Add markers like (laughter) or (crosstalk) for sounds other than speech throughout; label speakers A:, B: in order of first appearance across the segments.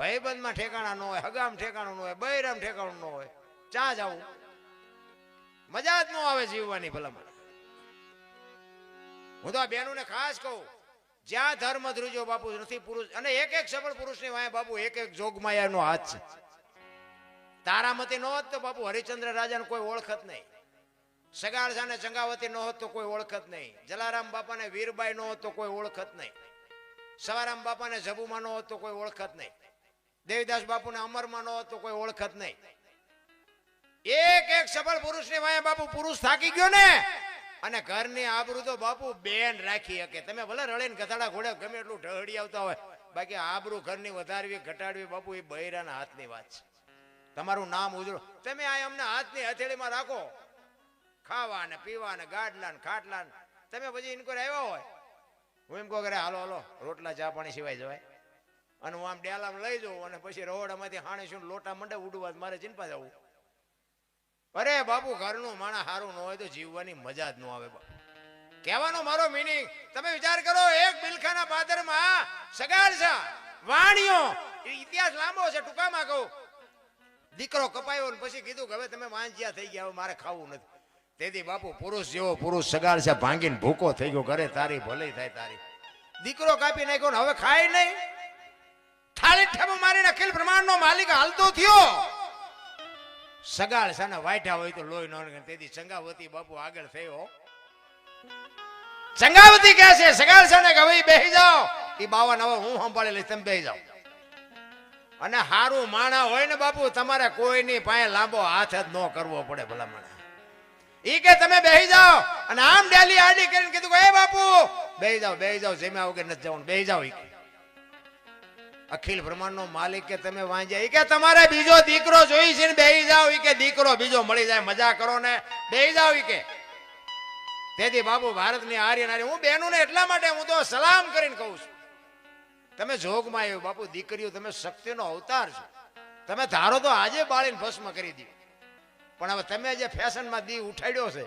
A: ભાઈબંધમાં ઠેકાણા ન હોય, હગામ ઠેકાણું ન હોય, બૈરામ ઠેકાણું ન હોય, ચા જવું મજા જ ન આવે જીવવાની ભલામણ. હું તો આ બહેનોને ખાસ કહું, જ્યાં ધર્મ ધ્રુજો બાપુ નથી, પુરુષ અને એક એક સફળ પુરુષની વાય બાપુ એક એક જોગમાયાનો હાથ છે. તારામતી ન હોત તો બાપુ હરિચંદ્ર રાજાને કોઈ ઓળખત નહીં. સગાળસાને ચંગાવતી ન હોત તો કોઈ ઓળખત નહીં. જલારામ બાપાને વીરબાઈ ન હોત તો કોઈ ઓળખત નહીં. સવારામ બાપાને જબુમાં ન હોત તો કોઈ ઓળખત નહીં. દેવીદાસ બાપુને અમરમાં ન તો કોઈ ઓળખત નહીં. એક એક સફળ પુરુષની વાયા બાપુ પુરુષ થાકી ગયો ને, અને ઘરની આબરૂ તો બાપુ બેન રાખી શકે. તમે ભલે રળીને ગધાડા ઘોડે ગમે એટલું ઢહડી આવતા હોય, બાકી આબરૂ ઘરની વધારવી, ઘટાડવી બાપુ એ બૈરાના હાથની વાત છે. તમારું નામ ઉજળો. તમે આ અમને હાથની હથેળીમાં રાખો. ખાવા ને પીવા ને ગાડલા ને ખાટલા ને તમે પછી ઇન્કવાયરી આવ્યા હોય. હું એમ કહું કરે હાલો હાલો, રોટલા, ચા પાણી સિવાય જવાય. અને હું આમ ડેલામાં લઈ જાઉં અને પછી રહોડામાંથી હાણે શું લોટા મંડે ઉડવા મારે ચિંતા જવું અરે બાપુ, ઘરનું માણા સારું ન હોય તો જીવવાની મજા જ ન આવે કહેવાનો મારો મિનિંગ તમે વિચાર કરો, એક બિલખાના પાદરમાં સગાડ છે, વાણીઓ ઇતિહાસ લાંબો છે, ટૂંકામાં કહું. દીકરો કપાયો ને પછી કીધું કે હવે તમે વાંચ્યા થઈ ગયા, હવે મારે ખાવું નથી. તેથી બાપુ, પુરુષ જેવો પુરુષ સગાડ છે, ભાંગીને ભૂકો થઈ ગયો, ઘરે તારી ભલે થાય તારી. દીકરો કાપી નાખ્યો ને હવે ખાય નહીં. થાળી ઠેબો મારીને અખિલ બ્રહ્માંડનો માલિક હાલતો થયો. સગાળ સાના વાઢા હોય તો લોહી નો તેથી સંગાવતી બાપુ આગળ થયો. સંગાવતી કહે છે, સગાળ સાને કે ભાઈ બેહી જાઓ. એ બાવા હવે હું સંભાળી લઈશ, તમે બેહી જાઓ. અને હારું માણા હોય ને બાપુ, તમારે કોઈની પાસે લાંબો હાથ જ ન કરવો પડે ભલા માણા ઈ કે તમે બેહી જાઓ. અને આમ ડેલી આડી કરીને કીધું કે, એ બાપુ, બેહી જાઓ બેહી જાઓ જેમ્યા કે નથી જવાનું, બેહી જાઓ ઈ કે. અખિલ બ્રહ્માંડનો માલિક કે તમે એ કે તમારે બીજો દીકરો જોઈ છે ને બેહી જાઓ કે દીકરો બીજો મળી જાય, મજા કરો ને. બેહી જાઓ કે. તેથી બાબુ ભારતની આર્ય નારી, હું બહેનોને એટલા માટે હું તો સલામ કરીને કહું છું. તમે જોગમાં આવ્યો, બાપુ દીકરીઓ, તમે શક્તિનો અવતાર છો. તમે ધારો તો આજે બાળીને ભસ્મ કરી દી પણ હવે તમે જે ફેશનમાં દી ઉઠાડ્યો છે,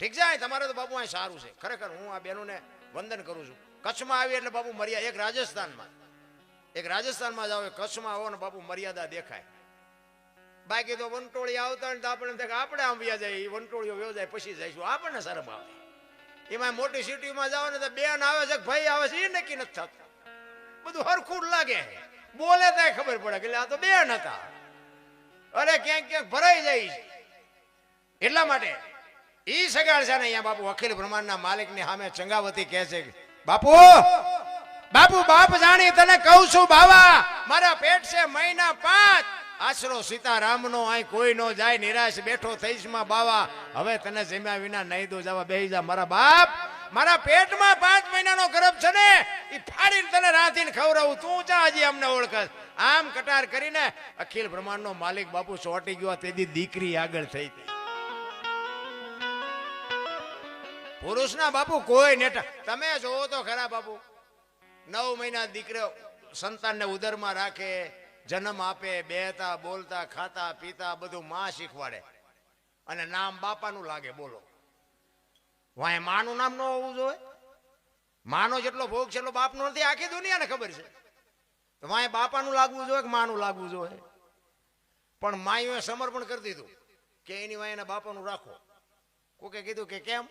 A: ઠીક છે તમારે તો બાપુ અહીં સારું છે. ખરેખર હું આ બહેનોને વંદન કરું છું. કચ્છમાં આવી એટલે બાપુ મર્યાદા એક રાજસ્થાનમાં. એક રાજસ્થાનમાં જાઓ કચ્છમાં આવો ને બાપુ મર્યાદા દેખાય. બાકી તો વંટોળી આવતા ને તો આપણે આપણે આમ વ્યા જાય એ વંટોળીઓ વ્યો જાય, પછી જઈશું. આપણને શરમ આવે. એમાં મોટી સિટીમાં જાઓ ને તો બેન આવે છે ભાઈ આવે છે, એ નક્કી નથી થતું. બધું હરખું લાગે બોલે તો ખબર પડે કે આ તો બેન હતા. અરે ક્યાંક ક્યાંક ભરાઈ જાય. એટલા માટે એ સગાડ છે ને અહીંયા બાપુ અખિલ બ્રહ્માંડના માલિકની સામે ચંગાવતી કહે છે બાપુ! બાપુ, બાપ જાણી તને કહું છું, બાવા, મારા પેટ છે મહિના પાંચ. આશરો સીતારામ નો અહીં કોઈ નો જાય, નિરાશ બેઠો થઈશમાં, બાવા. હવે તને જમ્યા વિના નહીં દો જવા બેહી જા, મારા બાપ. મારા પેટમાં પાંચ મહિનાનો ગર્ભ છે ને એ ફાડીને તને રાંધીને ખવડાવું. તું ચા હજી અમને ઓળખસ આમ કટાર કરીને અખિલ બ્રહ્માંડનો માલિક બાપુ ચોંટી ગયો તેથી દીકરી આગળ થઈ પુરુષના બાપુ કોઈ નેટા. તમે જોવો તો ખરા બાપુ. નવ મહિના દીકરો સંતાનને ઉદરમાં રાખે, જન્મ આપે, બેહતા, બોલતા, ખાતા, પીતા, બધું માં શીખવાડે. અને નામ બાપાનું લાગે, બોલો. વાય માનું નામ ન હોવું જોઈએ. માનો જેટલો ભોગ છે એટલો બાપનો નથી. આખી દુનિયાને ખબર છે. તો વાય બાપાનું લાગવું જોઈએ કે માનું લાગવું જોઈએ? પણ માયુએ સમર્પણ કરી દીધું કે એની વાય એના બાપાનું રાખો. કોકે કીધું કે કેમ?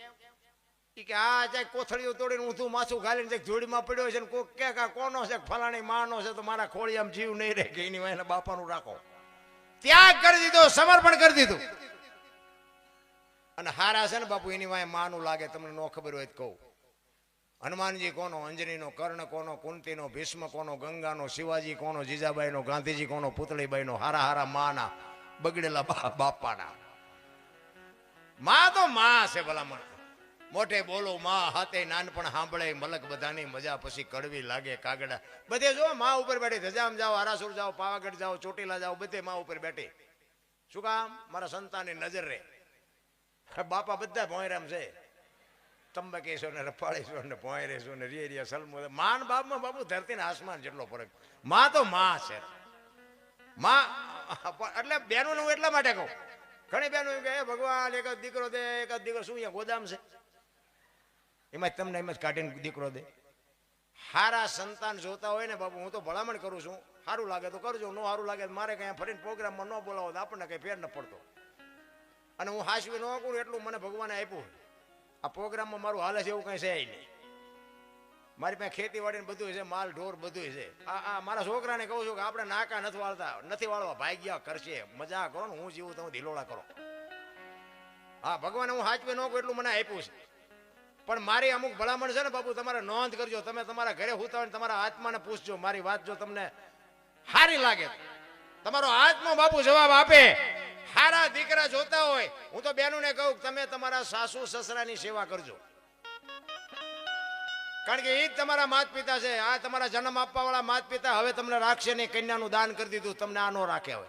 A: કે આ જાય કોથળીઓ તોડીને ઊંધું માથું ઘાલીને જાય જોડીમાં પડ્યો છે ને કોક કે કા કોનો છે? ફલાણી માનો છે તો મારા ખોળિયામાં જીવ નહીં રહે. કે એની એના બાપાનું રાખો. ત્યાગ કરી દીધો, સમર્પણ કરી દીધું. અને હારા છે ને બાપુ, એની વાય માનું લાગે, તમને ન ખબર હોય તો કહું. હનુમાનજી કોનો, અંજનીનો, કર્ણ કોનો, કુંતીનો, ભીષ્મ કોનો, ગંગાનો, શિવાજી કોનો, જીજાબાઈનો, ગાંધીજી કોનો, પુતળીબાઈનો, હારા હારા માના, બગડેલા બાપાના માં તો માં છે ભલામણ. મોટે બોલો, માં હાથે નાનપણ સાંભળે, મલક બધાની મજા પછી કડવી લાગે કાગડા. બધે જો, માં ઉપર બેઠી, ધજામ જાઓ, આરાસુર જાઓ, પાવાગઢ જાઓ, ચોટીલા જાઓ, બધે માં ઉપર બેઠી. શું કામ? મારા સંતાનની નજર રહે બાપા બધા ભોંયરામ છે. તંબકેશો ને રફાળીશો ને ભોંયરેશો ને રિયરિયા સલમો માન બાપમાં બાપુ ધરતી ને આસમાન જેટલો ફરક. માં તો માં છે. માં, એટલે બેનો હું એટલા માટે કહું. ઘણી બહેનો કે ભગવાન, એક જ દીકરો દે, એક જ દીકરો શું અહીંયા ગોદામ છે? એમાં તમને એમ જ કાઢીને દીકરો દે. હારા સંતાન જોતા હોય ને બાપુ, હું તો ભલામણ કરું છું. સારું લાગે તો કરજો, ન સારું લાગે મારે કઈ ફરીને પ્રોગ્રામમાં ન બોલાવો તો આપણને કઈ ફેર ન પડતો. અને હું હાસવી ન કરું એટલું મને ભગવાને આપ્યું આ પ્રોગ્રામમાં મારું હાલે છે એવું કઈ છે નહીં. મારી પાસે ખેતીવાડી ને બધું છે, માલ, ઢોર બધું છે. આ આ મારા છોકરાને કહું છું કે આપણે નાકા નથી વાળતા, નથી વાળવા, ભાગ્યા કરશે. મજા કરો ને, હું જીવું તમે ધીલોડા કરો. હા, ભગવાન હું હાચવે ન કહું એટલું મને આપ્યું છે. પણ મારી અમુક ભલામણ છે ને બાપુ, તમારે નોંધ કરજો. તમે તમારા ઘરે હું હોય ને તમારા આત્માને પૂછજો. મારી વાત જો તમને સારી લાગે. તમારો આત્મા બાપુ જવાબ આપે. સારા દીકરા જોતા હોય. હું તો બેનુને કહું તમે તમારા સાસુ સસરાની સેવા કરજો. કારણ કે એ જ તમારા માત પિતા છે. આ તમારા જન્મ આપવા વાળા માત પિતા હવે તમને રાખશે નહીં. કન્યાનું દાન કરી દીધું. તમને આ નો રાખે હવે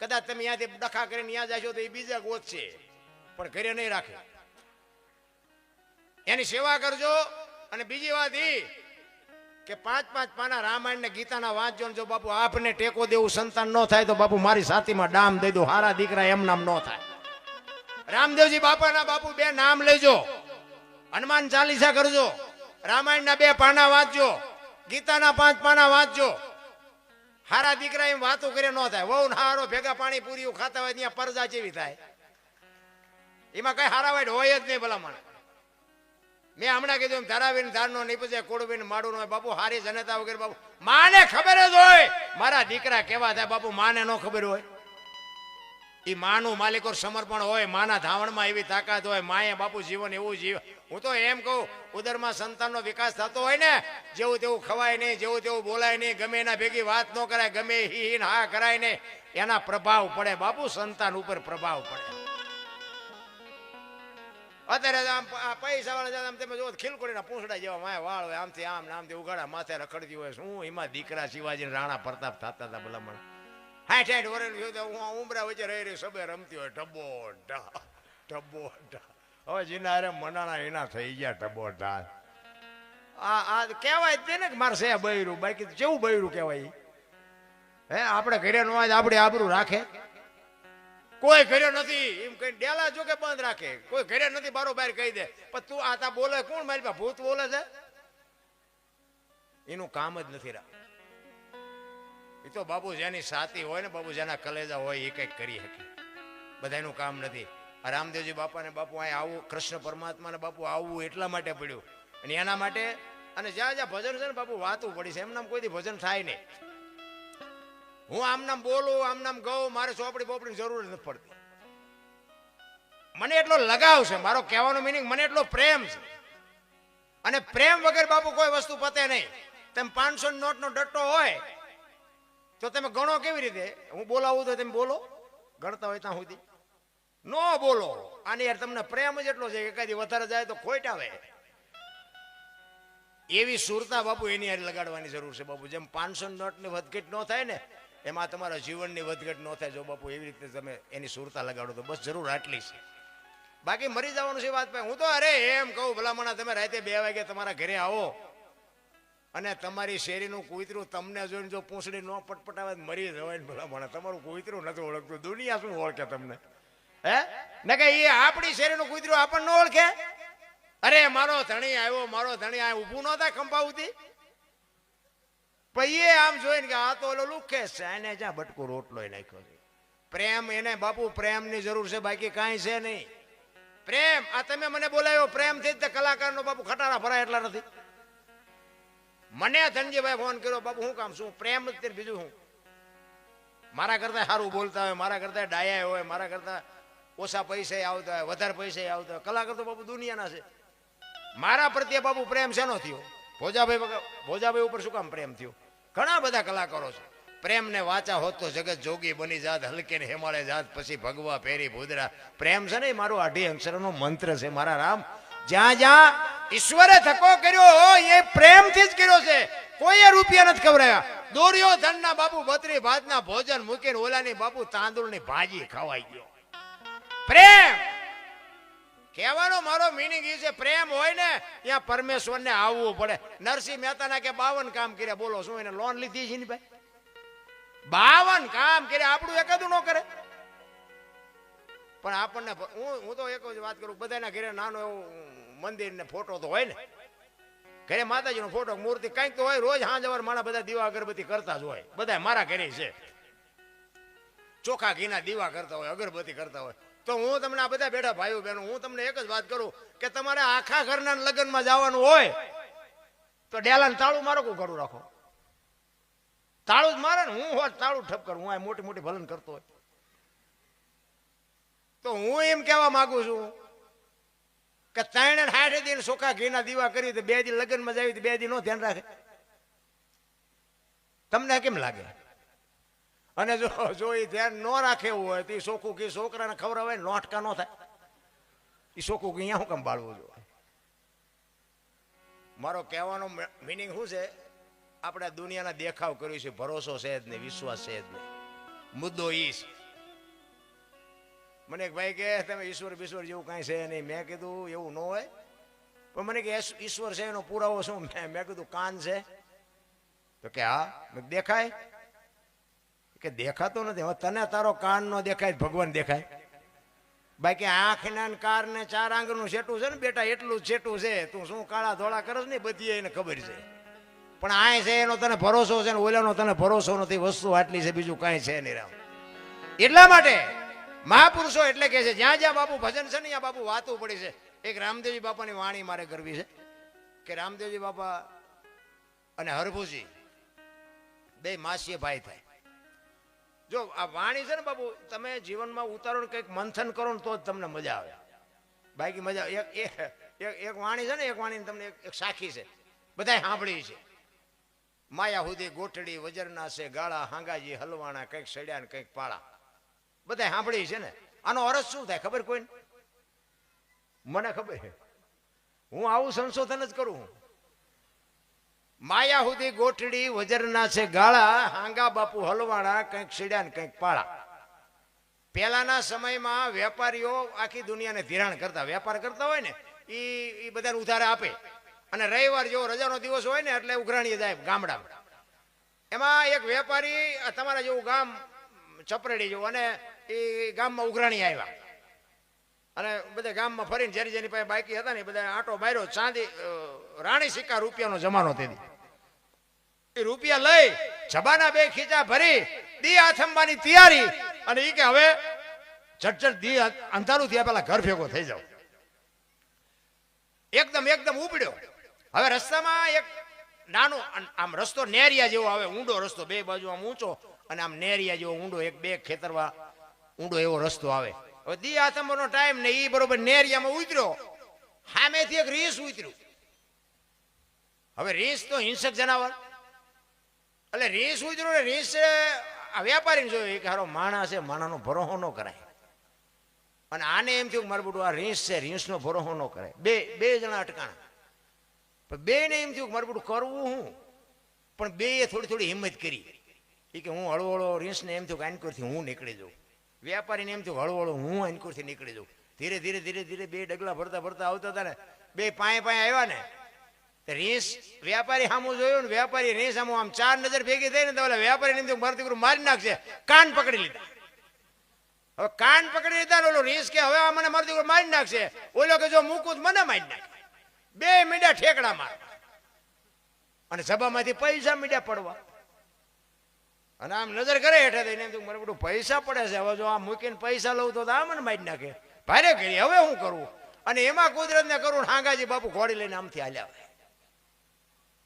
A: કદાચ તમે ત્યાંથી ડખા કરીને ત્યાં જશો તો એ બીજા ગોત છે. પણ ઘરે નહીં રાખે. એની સેવા કરજો. અને બીજી વાત એ કે પાંચ પાંચ પાના રામાયણ ને ગીતાના વાંચજો જો બાપુ આપને ટેકો દેવું સંતાન ન થાય તો બાપુ મારી સાથીમાં ડામ દઈ દો. હારા દીકરા એમ નામ ન થાય. રામદેવજી બાપાના બાપુ બે નામ લેજો. હનુમાન ચાલીસા કરજો. રામાયણના બે પાના વાંચજો. ગીતાના પાંચ પાના વાંચજો. હારા દીકરા એમ વાતો કરે ન થાય. વહુ હારો ભેગા પાણી પૂરીઓ ખાતા હોય ત્યાં પરજા જેવી થાય. એમાં કઈ હારા વાઈટ હોય જ નહીં ભલામણ. મેં હમણાં કીધું એમ, ધરાવીને ધારનો નીપજે કોડવીને માડું હોય, બાપુ હારી જનતા વગેરે, બાપુ. માને ખબર જ હોય. મારા દીકરા કેવા થાય, બાપુ, માને ન ખબર હોય. એ માનું માલિકો સમર્પણ હોય, માના ધાવણમાં એવી તાકાત હોય, માએ બાપુ જીવન એવું જીવ. હું તો એમ કહું, ઉદરમાં સંતાનનો વિકાસ થતો હોય ને, જેવું તેવું ખવાય નહીં, જેવું તેવું બોલાય નહીં, ગમે એના ભેગી વાત ન કરાય, ગમે હી હી હા કરાય નહીં, એના પ્રભાવ પડે. બાપુ, સંતાન ઉપર પ્રભાવ પડે. અત્યારે આમ પૈસા વાળા આમ તમે જો ખીલકોડીના પૂંછડા જેવા માય વાળ હોય, આમથી આમ ને આમથી ઉગાડા માથે રખડતી હોય શું એમાં દીકરા શિવાજી રાણા પ્રતાપ થતા હતા ભલામણ. હાઠ હાઠ વરેલું થયું તો હું ઉમરા વચ્ચે રહી રહી સબે રમતી હોય. ટબો ઢા ટબો ઢા હવે જીના અરે મનાણા એના થઈ ગયા ટબો ઢા આ આ કહેવાય જ તે ને મારે છે બૈરું. બાકી કેવું બૈરું કહેવાય હે, આપણે ઘરે નો આજ આપણી આબરું રાખે. કોઈ ઘરે નથી. એમ કઈ ડેલા જો કે બંધ રાખે. કોઈ ઘરે નથી, બારો બાર કહી દે. પણ તું આ બોલે કોણ? મારી પાસે ભૂત બોલે છે. એનું કામ જ નથી રાખ એ તો બાપુ જેની સાતી હોય ને, બાપુ જેના કલેજા હોય, એ કંઈક કરી શકે. બધાનું કામ નથી. રામદેવજી બાપાને બાપુ અહીં આવું, કૃષ્ણ પરમાત્માને બાપુ આવવું એટલા માટે પડ્યું. અને એના માટે, અને જ્યાં જ્યાં ભજન છે ને બાપુ, વાતું પડી છે. એમ નામ કોઈથી ભજન થાય નહીં. હું આમ નામ બોલું આમ નામ ગઉં, મારે ચોપડી બોપડીની જરૂર નથી પડતી. મને એટલો લગાવ છે, મારો કહેવાનો મિનિંગ મને એટલો પ્રેમ છે. અને પ્રેમ વગર બાપુ કોઈ વસ્તુ પતે નહીં. તેમ પાંચસો નોટ નો ડટ્ટો હોય, તો તમે ગણો કેવી રીતે? હું બોલાવું તો તમે બોલો. ગણતા હોય ત્યાં સુધી. ન બોલો. આની યાર તમને પ્રેમ જ એટલો છે કે કદી વધારે જાય તો ખોટ આવે. એવી સુરતા બાપુ એની હારે લગાડવાની જરૂર છે બાપુ. જેમ પાંચસો નોટની વધઘટ ન થાય ને એમાં તમારા જીવનની વધઘટ ન થાય જો બાપુ એવી રીતે તમે એની સુરતા લગાડો તો બસ જરૂર આટલી છે. બાકી મરી જવાનું છે વાત હું તો અરે એમ કહું, ભલામણા, તમે રાતે બે વાગે તમારા ઘરે આવો અને તમારી શેરીનું કૂતરું તમને જોઈને જો પૂંછડી ન પટપટાવે મરી જવાય ભલામણા. તમારું કૂતરું નથી ઓળખતું. દુનિયા શું ઓળખે તમને? હે? ને કે એ આપણી શેરીનું કૂતરું આપણને ઓળખે? અરે, મારો ધણી આવ્યો, મારો ધણી આ ઊભું ન થાય ખંભાવતી. પછી આમ જોઈને કે આ તો ઓલો લુખે છે, એને જ્યાં બટકું રોટલો નાખ્યો છે. પ્રેમ, એને બાપુ પ્રેમની જરૂર છે, બાકી કાંઈ છે નહીં. પ્રેમ, આ તમે મને બોલાવ્યો પ્રેમથી જ તે કલાકારનો બાપુ ખટારા ભરાય એટલા નથી. મને ધનજીભાઈ ફોન કર્યો, બાપુ શું કામ શું પ્રેમ જ બીજું શું? મારા કરતા સારું બોલતા હોય, મારા કરતા ડાયા હોય, મારા કરતા ઓછા પૈસે આવતા હોય, વધારે પૈસે આવતા હોય. કલાકાર તો બાપુ દુનિયાના છે. મારા પ્રત્યે બાપુ પ્રેમ શેનો થયો? ભોજાભાઈ ભોજાભાઈ ઉપર શું કામ પ્રેમ થયો? ઘણા બધા કલાકારો છે. પ્રેમને વાચા હોત તો જગત જોગી બની જાત હલકે ને હેમાળે જાત, પછી ભગવા પેરી ભૂદરા. પ્રેમ છે ને મારો અઢી અક્ષરનો મંત્ર છે, મારા રામ. જ્યાં જ્યાં ઈશ્વરે થકો કર્યો એ પ્રેમથી જ કર્યો છે. કોઈએ રૂપિયા નથી ખવડાવ્યા. દુર્યોધનના બાપુ, બત્રી, ભાતના ભોજન મૂકીને ઓલાની બાપુ તાંદુળની ભાજી ખવાઈ ગયો. પ્રેમ! કહેવાનો મારો મિનિંગ એ છે, પ્રેમ હોય ને, ત્યાં પરમેશ્વરને આવવું પડે. નરસિંહ મહેતાના કે બાવન કામ કર્યા, બોલો, શું એને લોન લીધી છે ને ભાઈ બાવન કામ કર્યા, આપણું એકાદું ન કરે. પણ આપણને હું હું તો એક જ વાત કરું, બધાના ઘરે નાનો એવો મંદિર ને ફોટો તો હોય ને. ઘરે માતાજીનો ફોટો મૂર્તિ કંઈક તો હોય, રોજ હાંજ સવાર મારા બધા દીવા અગરબત્તી કરતા જ હોય. બધા મારા ઘરે છે. ચોખા ઘીના દીવા કરતા હોય, અગરબત્તી કરતા હોય. તો હું તમને આ બધા બેઠા ભાઈઓ બહેનો, હું તમને એક જ વાત કરું કે તમારે આખા ઘરના લગ્નમાં જવાનું હોય તો ડેલાને તાળું મારો કોઈ ઘરું રાખો? તાળું જ મારે ને હું હોત તાળું ઠપ કરું, હું આ મોટી મોટી ભલન કરતો હોય તો હું એમ કહેવા માંગુ છું કે ત્રણ ને દિન સોખા ઘીના દીવા કરી તો બે દી લગ્નમાં જાવી તો બે દી નો ધ્યાન રાખે. તમને કેમ લાગે? અને જો જો એ ધ્યાન ન રાખે એવું હોય તો એ સોખું ઘી છોકરાને ખવડાવે હોય નોટકા ન થાય. એ સોખું ઘી અહીંયા શું કામ બાળવું જોઈએ મારો કહેવાનો મિનિંગ શું છે? આપણે દુનિયાના દેખાવ કર્યું છે, ભરોસો છે જ નહીં, વિશ્વાસ છે જ નહીં. મુદ્દો ઈ છે. મને ભાઈ કે તમે ઈશ્વર બિશ્વર જેવું કાંઈ છે નહીં. મેં કીધું, એવું ન હોય. પણ મને કે ઈશ્વર છે એનો પુરાવો શું? મેં કીધું, કાન છે. તો કે, હા. દેખાય. કે દેખાતો નથી. હવે તને તારો કાન નો દેખાય ભગવાન દેખાય. બાકી આંખના કાર ને ચાર આંગનું સેટું છે ને બેટા, એટલું સેટું છે. તું શું કાળા ધોળા કરસ ને બધી એને ખબર છે. પણ આ છે, એનો તને ભરોસો છે ને ઓલાનો તને ભરોસો નથી. વસ્તુ આટલી છે, બીજું કાંઈ છે નહીં રામ. એટલા માટે મહાપુરુષો એટલે કે છે, જ્યાં જ્યાં બાપુ ભજન છે ને, ત્યાં બાપુ વાતું પડી છે. એક રામદેવજી બાપાની વાણી મારે કરવી છે કે રામદેવજી બાપા અને હરભુજી, બે માસીએ ભાઈ થાય. જો આ વાણી છે ને બાબુ તમે જીવનમાં ઉતારો ને કંઈક મંથન કરો ને તો જ તમને મજા આવે. બાકી મજા, એક એક વાણી છે ને, એક વાણી તમને એક સાખી છે. બધાય સાંભળી છે. માયા હુદી ગોઠડી, વજરના છે, ગાળા, હાંગાજી, હલવાણા, કંઈક સડ્યા ને કંઈક પાળા. બધાય સાંભળી છે ને. આનો અરજ શું થાય ખબર કોઈ મને ખબર. છે હું આવું સંશોધન જ કરું. માયા સુધી ગોઠડી, વજરના છે ગાળા, હાંગા બાપુ હલવાણા કંઈક સીડ્યા ને કંઈક પાળા. પહેલાના સમયમાં વેપારીઓ આખી દુનિયાને ધિરાણ કરતા, વેપાર કરતા હોય ને એ એ બધાને ઉધારે આપે. અને રવિવાર જેવો રજાનો દિવસ હોય ને, એટલે ઉઘરાણીએ જાય ગામડામાં. એમાં એક વેપારી તમારા જેવું ગામ, ચપરેડી જેવું, અને એ ગામમાં ઉઘરાણી આવ્યા. અને બધા ગામમાં ફરીને જેની જેની પાસે બાકી હતા ને બધા આટો માર્યો, ચાંદી રાણી સિક્કા રૂપિયાનો જમાનો તેથી રૂપિયા લઈ જબાના બે ખીચા ભરી, દી આથમવાની તૈયારી અને એ કે હવે ઝટઝટ દી અંધારું થયા પેલા ઘર ભેગો થઈ જાવ એકદમ એકદમ ઉપડ્યો. હવે રસ્તામાં એક નાનો આમ- રસ્તો નેરિયા જેવો આવે, ઊંડો રસ્તો, બે બાજુ આમ ઊંચો અને આમ નેરિયા જેવો ઊંડો, એક બે ખેતરવા ઊંડો એવો રસ્તો આવે. દી આથમવાનો ટાઈમ ને એ બરોબર નેરિયામાં ઉતર્યો. સામેથી એક રીસ ઉતર્યું. હવે રીસ તો હિંસક જનાવર. એટલે રીસ ઉતર્યું ને રીસ આ વેપારીને જોયું કે હારો માણસ છે માણાનો ભરોહો ન કરાય. અને આને એમ થયું મારું બધું આ રીંસ છે, રીંસનો ભરોહો ન કરાય. બે બે જણા અટકાણા. બે ને એમ થયું મારું બધું કરવું હું. પણ બે થોડી થોડી હિંમત કરી. એ કે હું હળવો હળવો રીંસને એમ થયું કે આનકોરથી હું નીકળી જાઉં. વેપારીને એમ થયું હળવો હળવો હું અંકુરથી નીકળી જાઉં. ધીરે ધીરે ધીરે ધીરે બે ડગલા ભરતા ભરતા આવતા હતા ને, બે પાયે પાંચ આવ્યા ને રીસ વેપારી સામું જોયું ને, વેપારી રીસ સામું આમ ચાર નજર ભેગી થઈ ને, તો વેપારી ને એમ થયું મારું નાખશે કાન પકડી લીધા. હવે કાન પકડી લીધા ને ઓલો રીસ કે, હવે આ મને મારતી મારી નાખશે. ઓલો કે, જો મૂકું મને મારી નાખે. બે મીડા ઠેકડા માર અને સભામાંથી પૈસા મીડા પડવા. અને આમ નજર કરે હેઠે થઈને એમ મને બધું પૈસા પડે છે, હવે જો આ મૂકીને પૈસા લઉં તો આમ મારી નાખે. ભારે કરી, હવે હું કરું? અને એમાં કુદરતને કરું હાંગાજી બાપુ ઘોડી લઈને આમથી હાલ્યા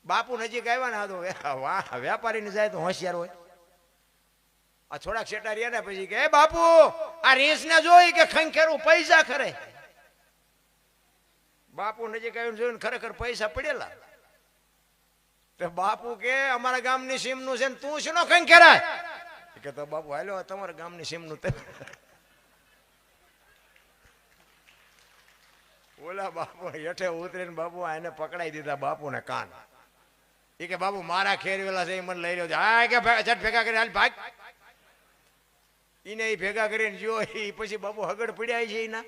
A: બાપુ નજીક આવ્યા ને આ તો વાહ વેપારીને જાય તો હોશિયાર હોય. આ થોડાક શેટા રહ્યા ને પછી કે બાપુ, આ રીંસ ને જોઈ કે ખંખેરું પૈસા ખરે. બાપુ નજીક આવ્યું જોયું ખરેખર પૈસા પડેલા. તો બાપુ કે અમારા ગામની સીમનું છે ને તું નો કઈ એ કે તો બાપુ, હાલો તમારા ગામની સીમનું ઓલા બાપુ હેઠે ઉતરીને બાપુ એને પકડાઈ દીધા બાપુને કાન. એ કે બાપુ, મારા ખેરવેલા છે એ મને લઈ રહ્યો છે. હા કે ઝટ ભેગા કરી, હાલ ભાગ. એને એ ભેગા કરીને જો એ પછી બાપુ હગડ પડ્યા છે એના.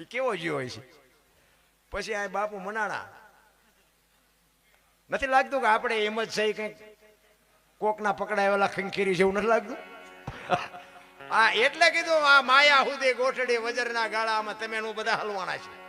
A: એ કેવો જીવો છે. પછી આ બાપુ મનાણા. નથી લાગતું કે આપણે એમ જ છે કંઈક કોકના પકડાયેલા ખંખીરી છે એવું નથી લાગતું? (laughs) હા એટલે કીધું આ માયા હુદે ગોઠડે વજરના ગાળામાં તમે બધા હલવાના છે.